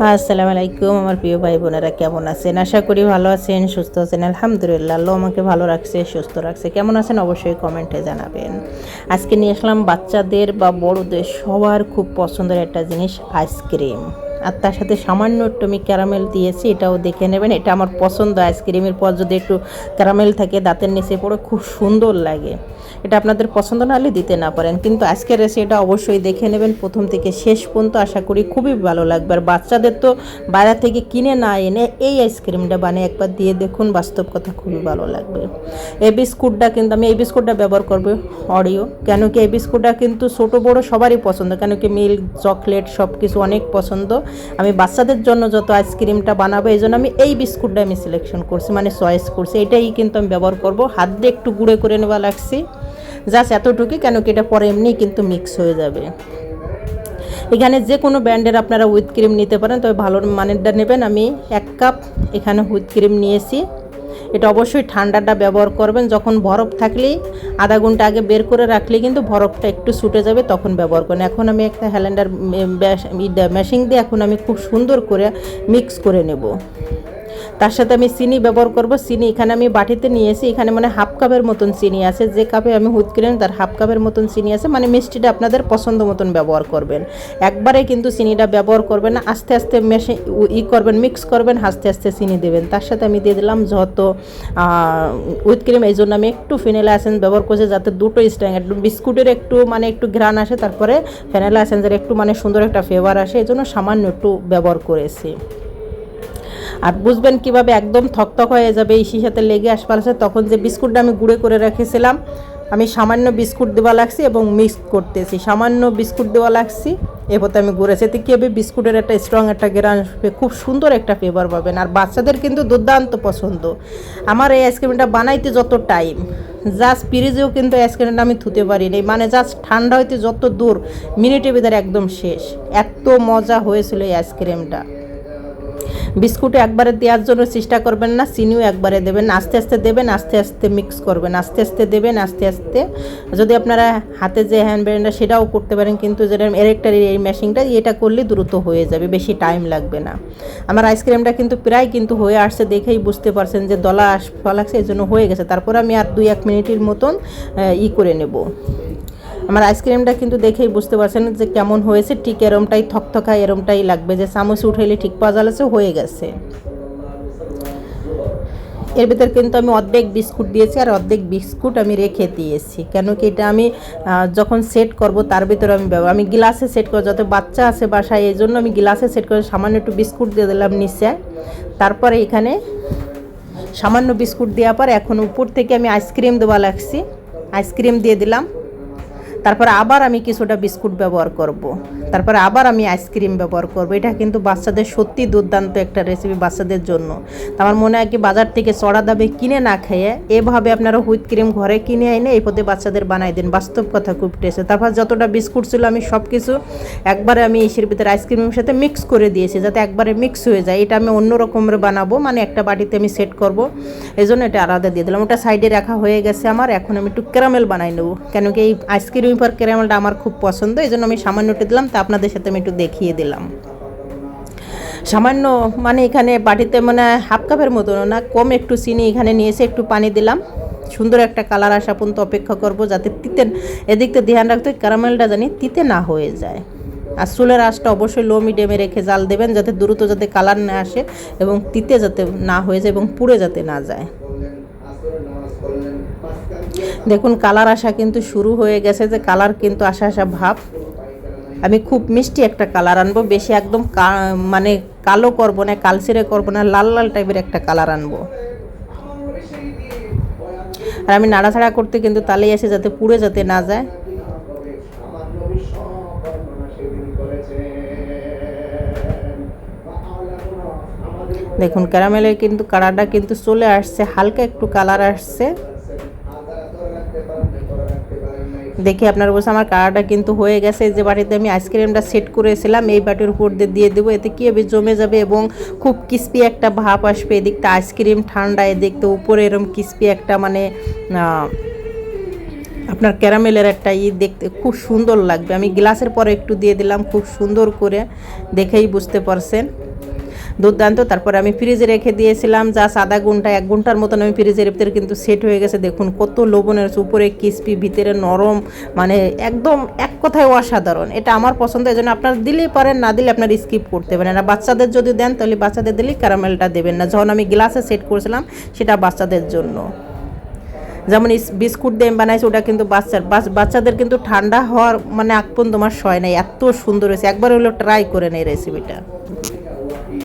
আসসালামু আলাইকুম, আমার প্রিয় ভাই বোনেরা, কেমন আছেন? আশা করি ভালো আছেন, সুস্থ আছেন, আলহামদুলিল্লাহ। আল্লাহ আমাকে ভালো রাখছে, সুস্থ রাখছে। কেমন আছেন? অবশ্যই কমেন্টে জানাবেন। আজকে নিয়ে আসলাম বাচ্চাদের বা বড়দের সবার খুব পছন্দের একটা জিনিস, আইসক্রিম। আর তার সাথে সামান্য একটু আমি ক্যারামেল দিয়েছি, এটাও দেখে নেবেন। এটা আমার পছন্দ আইসক্রিমের পর যদি একটু ক্যারামেল থাকে, দাঁতের নিচে পড়ে খুব সুন্দর লাগে। এটা আপনাদের পছন্দ না হলে দিতে না পারেন। কিন্তু আজকের রেসিপিটা অবশ্যই দেখে নেবেন। প্রথম থেকে শেষ পর্যন্ত আশা করি খুবই ভালো লাগবে। আর বাচ্চাদের তো বাইরে থেকে কিনে না এনে এই আইসক্রিমটা বানিয়ে একবার দিয়ে দেখুন, বাস্তব কথা খুবই ভালো লাগবে। এই বিস্কুটটা কিন্তু আমি, এই বিস্কুটটা ব্যবহার করব অডিও কেন কি এই বিস্কুটটা কিন্তু ছোটো, বড়ো সবারই পছন্দ। কেন কি মিল্ক চকলেট সব কিছু অনেক পছন্দ। আমি বাচ্চাদের জন্য যত আইসক্রিমটা বানাবো, এই জন্য আমি এই বিস্কুটটা আমি সিলেকশন করছি মানে চয়েস করছি। এটাই কিন্তু আমি ব্যবহার করব। হাত দিয়ে একটু গুঁড়ো করে নেওয়া লাগছি। জাস্ট এতটুকুই, কেন কি এটা পরে এমনি কিন্তু মিক্স হয়ে যাবে। এখানে যে কোনো ব্র্যান্ডের আপনারা হুইথ ক্রিম নিতে পারেন, তবে ভালো মানেরটা নেবেন। আমি এক কাপ এখানে হুইথ ক্রিম নিয়েছি। এটা অবশ্যই ঠান্ডাটা ব্যবহার করবেন। যখন বরফ থাকলে আধা ঘণ্টা আগে বের করে রাখলে কিন্তু বরফটা একটু ছুটে যাবে, তখন ব্যবহার করেন। এখন আমি একটা হ্যালেন্ডার মেশিন দিয়ে এখন আমি খুব সুন্দর করে মিক্স করে নেব। তার সাথে আমি চিনি ব্যবহার করব, চিনি এখানে আমি বাটিতে নিয়েছি এখানে মানে হাফ কাপের মতন চিনি আছে, যে কাপে আমি হুদ কিনেন তার হাফ কাপের মতন চিনি আছে মানে মিষ্টিটা আপনাদের পছন্দ মতন ব্যবহার করবেন। একবারে কিন্তু চিনিটা ব্যবহার করবেন না, আস্তে আস্তে মেশে ই করবেন, মিক্স করবেন, আস্তে আস্তে চিনি দেবেন। তার সাথে আমি দিয়ে দিলাম যত উইথ ক্রিম, এই জন্য আমি একটু ফিনেলা এসেন্স ব্যবহার করছি যাতে দুটো স্ট্যাং, একটু বিস্কুটের একটু মানে একটু ঘ্রাণ আসে, তারপরে ফেনেলা এসেন্সের একটু মানে সুন্দর একটা ফ্লেভার আসে, এই জন্য সামান্য একটু ব্যবহার করেছি। আর বুঝবেন কীভাবে একদম থকথক হয়ে যাবে, এই সাথে লেগে আসবার আছে তখন যে বিস্কুটটা আমি গুঁড়ে করে রেখেছিলাম, আমি সামান্য বিস্কুট দেওয়া লাগছি এবং মিক্স করতেছি। সামান্য বিস্কুট দেওয়া লাগছি, এরপর আমি গুঁড়েছি এতে কী হবে? বিস্কুটের একটা স্ট্রং একটা গ্রান খুব সুন্দর একটা ফ্লেভার পাবেন। আর বাচ্চাদের কিন্তু দুর্দান্ত পছন্দ। আমার এই আইসক্রিমটা বানাইতে যত টাইম জাস্ট ফ্রিজেও কিন্তু আইসক্রিমটা আমি ধুতে পারিনি মানে জাস্ট ঠান্ডা হইতে যত দূর মিনিটের ভিতরে একদম শেষ। এত মজা হয়েছিল এই আইসক্রিমটা বিস্কুট একবারে দেওয়ার জন্য চেষ্টা করবেন না, চিনিও একবারে দেবেন আস্তে আস্তে দেবেন, আস্তে আস্তে মিক্স করবেন, আস্তে আস্তে দেবেন, আস্তে আস্তে। যদি আপনারা হাতে যে হ্যান্ড ব্যান্ডটা সেটাও করতে পারেন, কিন্তু যেটা এরেক্টার এই মেশিনটা এটা করলে দ্রুত হয়ে যাবে, বেশি টাইম লাগবে না। আমার আইসক্রিমটা কিন্তু প্রায় কিন্তু হয়ে আসছে দেখেই বুঝতে পারছেন যে দলা আসফা লাগছে এই জন্য হয়ে গেছে। তারপর আমি আর দুই এক মিনিটের মতন ই করে নেব। আমার আইসক্রিমটা কিন্তু দেখেই বুঝতে পারছেন যে কেমন হয়েছে, ঠিক এরমটাই থকথকা এরমটাই লাগবে যে চামচ উঠাইলে ঠিক যাচ্ছে হয়ে গেছে। এর ভিতর কিন্তু আমি অর্ধেক বিস্কুট দিয়েছি আর অর্ধেক বিস্কুট আমি রেখে দিয়েছি। কেন কি এটা আমি যখন সেট করব তার ভিতরে আমি ব্যবহার আমি গ্লাসে সেট করব, যত বাচ্চা আছে বাসায়, এই জন্য আমি গ্লাসে সেট করে সামান্য একটু বিস্কুট দিয়ে দিলাম নিচে। তারপরে এখানে সামান্য বিস্কুট দেওয়ার পর এখন উপর থেকে আমি আইসক্রিম দেওয়া লাগছি। আইসক্রিম দিয়ে দিলাম। তারপর আবার আমি কিছুটা বিস্কুট ব্যবহার করব। তারপরে আবার আমি আইসক্রিম ব্যবহার করব। এটা কিন্তু বাচ্চাদের সত্যি দুর্দান্ত একটা রেসিপি বাচ্চাদের জন্য। আমার মনে হয় কি বাজার থেকে চড়া দামে কিনে না খেয়ে এভাবে আপনারা হুইট ক্রিম ঘরে কিনে এনে এই পথে বাচ্চাদের বানাই দেন। বাস্তব কথা খুব টেস্ট তারপর যতটা বিস্কুট ছিল আমি সব কিছু একবারে আমি ইসের ভিতরে আইসক্রিমের সাথে মিক্স করে দিয়েছি যাতে একবারে মিক্স হয়ে যায়। এটা আমি অন্য রকমের বানাবো মানে একটা বাটিতে আমি সেট করব। এই জন্য এটা আলাদা দিয়ে দিলাম। ওটা সাইডে রাখা হয়ে গেছে আমার। এখন আমি একটু ক্যারামেল বানাই নেব। কেন কি এই আইসক্রিম পর ক্যারামেলটা আমার খুব পছন্দ এই জন্য আমি সামান্য একটু দিলাম। তা আপনাদের সাথে আমি একটু দেখিয়ে দিলাম। সামান্য মানে এখানে বাটিতে মানে হাফ কাপের মতো না? কম একটু চিনি এখানে নিয়েছে একটু পানি দিলাম। সুন্দর একটা কালার আসা পর্যন্ত অপেক্ষা করব যাতে তিতে, এদিক এদিকতে ধ্যান রাখতে ক্যারামেলটা জানি তিতে না হয়ে যায়। আর চুলের আঁচটা অবশ্যই লো মিডিয়ামে রেখে জাল দেবেন, যাতে দ্রুত যাতে কালার না আসে এবং তিতে যাতে না হয়ে যায় এবং পুড়ে যাতে না যায়। দেখুন কালার আসা কিন্তু শুরু হয়ে গেছে যে কালার কিন্তু আসা আসা ভাব। আমি খুব মিষ্টি একটা কালার আনব, বেশি একদম মানে কালো করব না কালচিরে করব না, লাল লাল টাইপের একটা কালার আনব। আর আমি নাড়াছাড়া করতে কিন্তু তালেই আসে যাতে পুড়ে যাতে না যায়। দেখুন, ক্যারামেলের কিন্তু কালারটা কিন্তু চলে আসছে, হালকা একটু কালার আসছে। দেখে আপনার বলছে, আমার কালারটা কিন্তু হয়ে গেছে যে বাটিতে আমি আইসক্রিমটা সেট করেছিলাম, এই বাটির উপর দিয়ে দিয়ে দেবো, এতে কী হবে, জমে যাবে এবং খুব ক্রিস্পি একটা ভাপ আসবে। এদিকটা আইসক্রিম ঠান্ডা, এদিকটা উপরে এরকম ক্রিস্পি একটা মানে আপনার ক্যারামেলের একটা ই দেখতে খুব সুন্দর লাগবে। আমি গ্লাসের পরে একটু দিয়ে দিলাম, খুব সুন্দর করে, দেখেই বুঝতে পারছেন। দুর্দান্ত। তারপরে আমি ফ্রিজে রেখে দিয়েছিলাম, জাস্ট আধা ঘণ্টা, এক ঘণ্টার মতন আমি ফ্রিজের ভিতরে কিন্তু সেট হয়ে গেছে। দেখুন কত লবণের উপরে কিসপি ভিতরে নরম মানে একদম এক কথায় অসাধারণ। এটা আমার পছন্দ এই জন্য আপনার দিলেই পারেন, না দিলে আপনার স্কিপ করতে পারেন। আর বাচ্চাদের যদি দেন, তাহলে বাচ্চাদের দিলেই ক্যারামেলটা দেবেন না। যখন আমি গ্লাসে সেট করেছিলাম, সেটা বাচ্চাদের জন্য। যেমন বিস্কুট দিয়ে বানাইছি, ওটা কিন্তু বাচ্চার বাচ্চাদের কিন্তু ঠান্ডা হওয়ার মানে আগ পর্যন্ত তোমার সয় নাই। এত সুন্দর হয়েছে। একবার হলো ট্রাই করে নেই রেসিপিটা